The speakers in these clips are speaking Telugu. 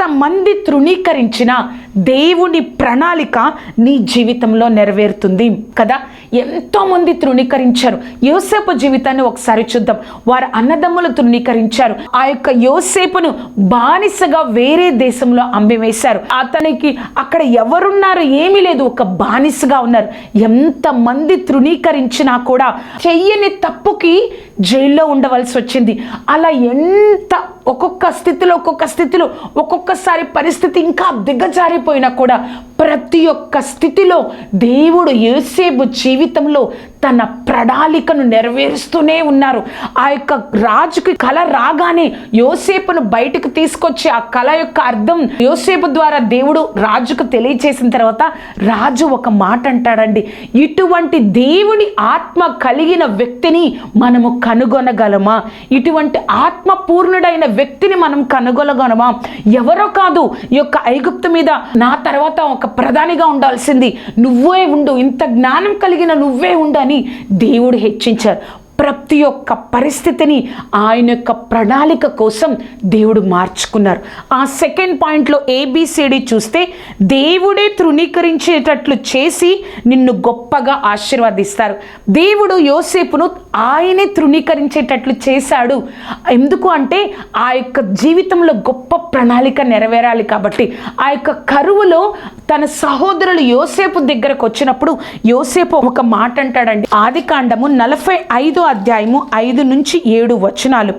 ఎంతమంది తృణీకరించినా దేవుని ప్రణాళిక నీ జీవితంలో నెరవేరుతుంది కదా? ఎంతోమంది తృణీకరించారు. యోసేపు జీవితాన్ని ఒకసారి చూద్దాం. వారు అన్నదమ్ములు తృణీకరించారు. ఆ యొక్క యోసేపును బానిసగా వేరే దేశంలో అంబివేశారు అతనికి అక్కడ ఎవరున్నారు ఏమీ లేదు. ఒక బానిసగా ఉన్నారు. ఎంతమంది తృణీకరించినా కూడా చెయ్యని తప్పుకి జైల్లో ఉండవలసి వచ్చింది. అలా ఎంత ఒక్కొక్క స్థితిలో ఒక్కొక్క స్థితిలో ఒక్కొక్కసారి పరిస్థితి ఇంకా దిగజారిపోయినా కూడా ప్రతి ఒక్క స్థితిలో దేవుడు యోసేపు జీవితంలో తన ప్రణాళికను నెరవేరుస్తూనే ఉన్నారు. ఆ యొక్క రాజుకి కళ రాగానే యోసేపును బయటకు తీసుకొచ్చి ఆ కళ యొక్క అర్థం యోసేపు ద్వారా దేవుడు రాజుకు తెలియచేసిన తర్వాత రాజు ఒక మాట అంటాడండి ఇటువంటి దేవుని ఆత్మ కలిగిన వ్యక్తిని మనము కనుగొనగలమా? ఇటువంటి ఆత్మ పూర్ణుడైన వ్యక్తిని మనం కనుగొనగలమా? ఎవరో కాదు. ఈ యొక్క ఐగుప్తు మీద నా తర్వాత ఒక ప్రధానిగా ఉండాల్సింది నువ్వే ఉండు. ఇంత జ్ఞానం కలిగిన నువ్వే ఉండు అని దేవుడు హెచ్చించారు. ప్రతి ఒక్క పరిస్థితిని ఆయన యొక్క ప్రణాళిక కోసం దేవుడు మార్చుకున్నారు. ఆ సెకండ్ పాయింట్లో ఏబిసిడి చూస్తే దేవుడే తృణీకరించేటట్లు చేసి నిన్ను గొప్పగా ఆశీర్వదిస్తారు. దేవుడు యోసేపును ఆయనే తృణీకరించేటట్లు చేశాడు. ఎందుకు అంటే ఆ యొక్క జీవితంలో గొప్ప ప్రణాళిక నెరవేరాలి కాబట్టి ఆ యొక్క కరువులో తన సహోదరులు యోసేపు దగ్గరకు వచ్చినప్పుడు యోసేపు ఒక మాట అంటాడండి ఆది కాండము నలభై ఐదో అధ్యాయము ఐదు నుంచి ఏడు వచనాలు.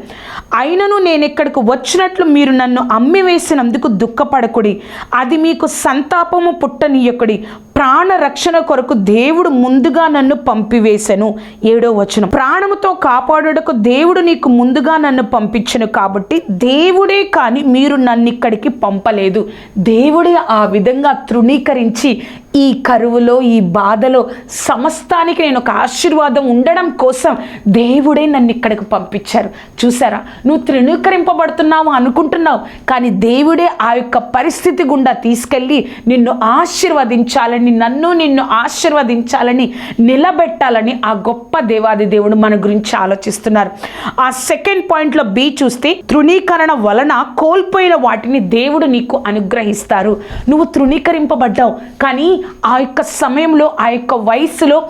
అయినను నేను ఇక్కడికి వచ్చినట్లు మీరు నన్ను అమ్మివేసినందుకు దుఃఖపడకుడి. అది మీకు సంతాపము పుట్టనీయకుడి. ప్రాణ రక్షణ కొరకు దేవుడు ముందుగా నన్ను పంపివేశను ఏడో వచనం. ప్రాణముతో కాపాడుటకు దేవుడు నీకు ముందుగా నన్ను పంపించను కాబట్టి దేవుడే కానీ మీరు నన్ను ఇక్కడికి పంపలేదు. దేవుడే ఆ విధంగా ధృణీకరించి ఈ కరువులో ఈ బాధలో సమస్తానికి నేను ఒక ఆశీర్వాదం ఉండడం కోసం దేవుడే నన్ను ఇక్కడికి పంపించారు. చూసారా? నువ్వు తృణీకరింపబడుతున్నావు అనుకుంటున్నావు కానీ దేవుడే ఆ యొక్క పరిస్థితి గుండా తీసుకెళ్ళి నిన్ను ఆశీర్వదించాలని నన్ను నిన్ను ఆశీర్వదించాలని నిలబెట్టాలని ఆ గొప్ప దేవాది దేవుడు మన గురించి ఆలోచిస్తున్నారు. ఆ సెకండ్ పాయింట్లో బి చూస్తే తృణీకరణ వలన కోల్పోయిన వాటిని దేవుడు నీకు అనుగ్రహిస్తారు. నువ్వు తృణీకరింపబడ్డావు కానీ ఆ యొక్క సమయంలో ఆ యొక్క వయసులో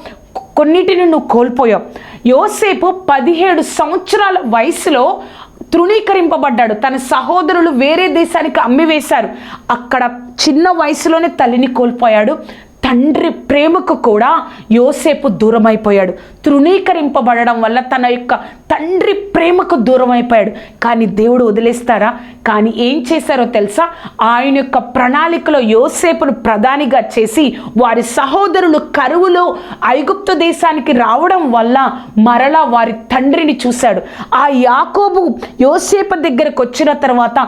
కొన్నిటిని నువ్వు కోల్పోయావు. యోసేపు పదిహేడు సంవత్సరాల వయసులో తృణీకరింపబడ్డాడు. తన సహోదరులు వేరే దేశానికి అమ్మివేశారు. అక్కడ చిన్న వయసులోనే తల్లిని కోల్పోయాడు. తండ్రి ప్రేమకు కూడా యోసేపు దూరమైపోయాడు. తృణీకరింపబడడం వల్ల తన యొక్క తండ్రి ప్రేమకు దూరం అయిపోయాడు కానీ దేవుడు వదిలేస్తారా? కానీ ఏం చేశారో తెలుసా? ఆయన యొక్క ప్రణాళికలో యోసేపును ప్రధానిగా చేసి వారి సహోదరులు కరువులో ఐగుప్తు దేశానికి రావడం వల్ల మరలా వారి తండ్రిని చూశాడు. ఆ యాకోబు యోసేపు దగ్గరకు వచ్చిన తర్వాత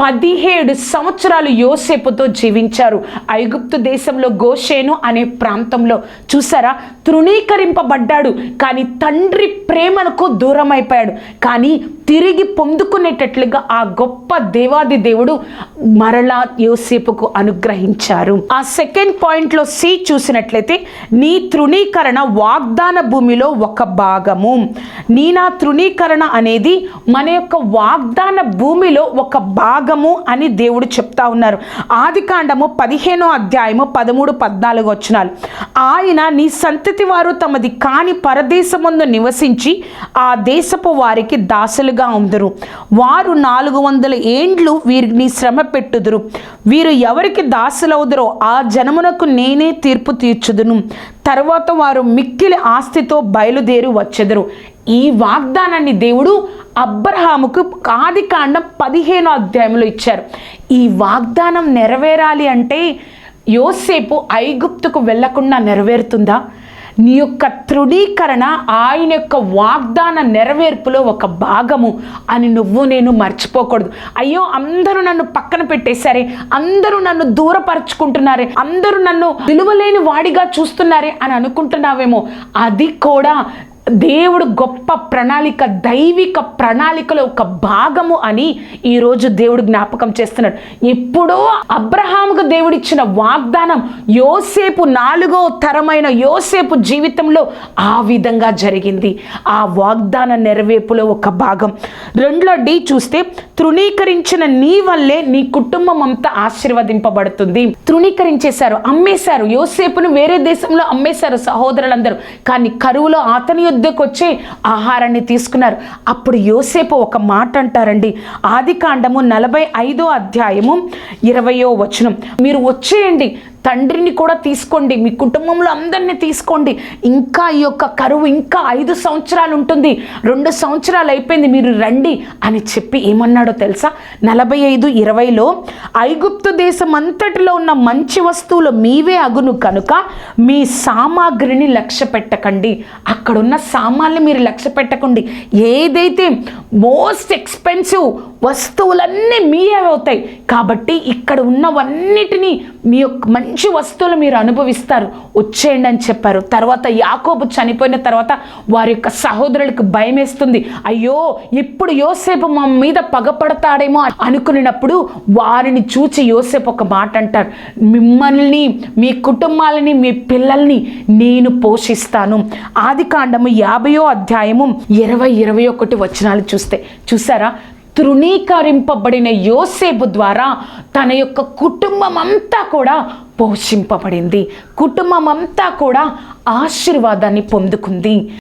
పదిహేడు సంవత్సరాలు యోసేపుతో జీవించారు. ఐగుప్తు దేశంలో గోషేను అనే ప్రాంతంలో చూసారా? తృణీకరింపబడ్డాడు. కానీ తండ్రి ప్రేమకు దూరం అయిపోయాడు కానీ తిరిగి పొందుకునేటట్లుగా ఆ గొప్ప దేవాది దేవుడు మరలా యోసేపుకు అనుగ్రహించారు. ఆ సెకండ్ పాయింట్లో సి చూసినట్లయితే నీ తృణీకరణ వాగ్దాన భూమిలో ఒక భాగము. నీ నా తృణీకరణ అనేది మన యొక్క వాగ్దాన భూమిలో ఒక భాగము అని దేవుడు చెప్తా ఉన్నారు. ఆది కాండము పదిహేనో అధ్యాయము పదమూడు పద్నాలుగు వచ్చినాలు ఆయన నీ సంతతి వారు తమది కాని పరదేశమందు నివసించి ఆ దేశపు వారికి దాసులుగా ఉందరు. వారు నాలుగు వందల ఏండ్లు వీరిని శ్రమ పెట్టుదురు. వీరు ఎవరికి దాసులవుదరో ఆ జనమునకు నేనే తీర్పు తీర్చుదును. తర్వాత వారు మిక్కిలి ఆస్తితో బయలుదేరి వచ్చెదరు. ఈ వాగ్దానాన్ని దేవుడు అబ్రహాముకు ఆది కాండం పదిహేను అధ్యాయంలో ఇచ్చారు. ఈ వాగ్దానం నెరవేరాలి అంటే యోసేపు ఐగుప్తుకు వెళ్ళకుండా నెరవేరుతుందా? నీ యొక్క తృణీకరణ ఆయన యొక్క వాగ్దాన నెరవేర్పులో ఒక భాగము అని నువ్వు నేను మర్చిపోకూడదు. అయ్యో అందరూ నన్ను పక్కన పెట్టేశారే అందరూ నన్ను దూరపరుచుకుంటున్నారే అందరూ నన్ను విలువలేని వాడిగా చూస్తున్నారే అని అనుకుంటున్నావేమో. అది కూడా దేవుడు గొప్ప ప్రణాళిక దైవిక ప్రణాళికలో ఒక భాగము అని ఈరోజు దేవుడు జ్ఞాపకం చేస్తున్నాడు. ఎప్పుడో అబ్రహాముకు దేవుడిచ్చిన వాగ్దానం యోసేపు నాలుగో తరమైన యోసేపు జీవితంలో ఆ విధంగా జరిగింది. ఆ వాగ్దాన నెరవేర్పులో ఒక భాగం. రెండులో డి చూస్తే తృణీకరించిన నీ వల్లే నీ కుటుంబం అంతా ఆశీర్వదింపబడుతుంది. తృణీకరించేశారు అమ్మేశారు యోసేపును వేరే దేశంలో అమ్మేశారు సహోదరులందరూ. కానీ కరువులో అతని యుద్ధకు వచ్చి ఆహారాన్ని తీసుకున్నారు. అప్పుడు యోసేపు ఒక మాట అంటారండి. ఆది కాండము నలభై ఐదో అధ్యాయము ఇరవయో వచనం. మీరు వచ్చేయండి తండ్రిని కూడా తీసుకోండి మీ కుటుంబంలో అందరినీ తీసుకోండి. ఇంకా ఈ యొక్క కరువు ఇంకా ఐదు సంవత్సరాలు ఉంటుంది. రెండు సంవత్సరాలు అయిపోయింది మీరు రండి అని చెప్పి ఏమన్నాడు? తెలుసా? నలభై ఐదు ఇరవైలో ఐగుప్తు దేశం అంతటిలో ఉన్న మంచి వస్తువులు మీవే అగును కనుక మీ సామాగ్రిని లక్ష్య పెట్టకండి. అక్కడున్న సామాన్లు మీరు లక్ష్య పెట్టకండి. ఏదైతే మోస్ట్ ఎక్స్పెన్సివ్ వస్తువులన్నీ మీవే అవుతాయి. కాబట్టి ఇక్కడ ఉన్నవన్నిటినీ మీ యొక్క మంచి వస్తువులు మీరు అనుభవిస్తారు. వచ్చేయండి అని చెప్పారు. తర్వాత యాకోబు చనిపోయిన తర్వాత వారి యొక్క సహోదరులకు భయం వేస్తుంది అయ్యో ఇప్పుడు యోసేపు మా మీద పగపడతాడేమో అనుకున్నప్పుడు వారిని చూచి యోసేపు ఒక మాట అంటారు మిమ్మల్ని మీ కుటుంబాలని మీ పిల్లల్ని నేను పోషిస్తాను. ఆది కాండము యాభయో అధ్యాయము ఇరవై ఇరవై ఒకటి వచనాలు చూస్తే చూసారా? తృణీకరింపబడిన యోసేపు ద్వారా తన యొక్క కుటుంబం అంతా కూడా పోషింపబడింది. కుటుంబం అంతా కూడా ఆశీర్వాదాన్ని పొందుకుంది.